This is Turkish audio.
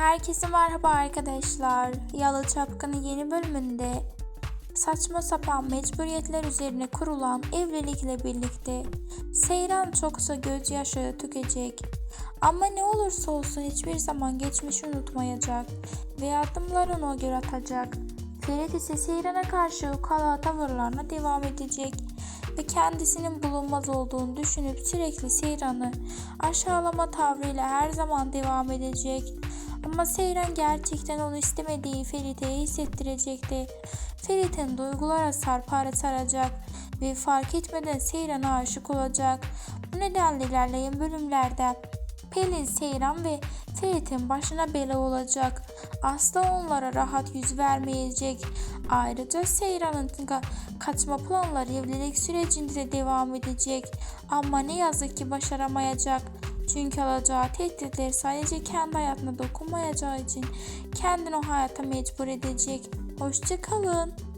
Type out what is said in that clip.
Herkese merhaba arkadaşlar. Yalı Çapkın'ın yeni bölümünde saçma sapan mecburiyetler üzerine kurulan evlilikle birlikte Seyran çoksa gözyaşı tükecek. Ama ne olursa olsun hiçbir zaman geçmişi unutmayacak ve adımlarını o göre atacak. Ferit ise Seyran'a karşı ukala tavırlarına devam edecek ve kendisinin bulunmaz olduğunu düşünüp sürekli Seyran'ı aşağılama tavrıyla her zaman devam edecek. Ama Seyran gerçekten onu istemediği Ferit'e hissettirecekti. Ferit'in duygulara sarpar saracak ve fark etmeden Seyran'a aşık olacak. Bu nedenle ilerleyen bölümlerde Pelin, Seyran ve Ferit'in başına bela olacak. Asla onlara rahat yüz vermeyecek. Ayrıca Seyran'ın ka- kaçma planları evlilik sürecinde de devam edecek. Ama ne yazık ki başaramayacak. Çünkü alacağı tehditler sadece kendi hayatına dokunmayacağı için kendini o hayata mecbur edecek. Hoşçakalın.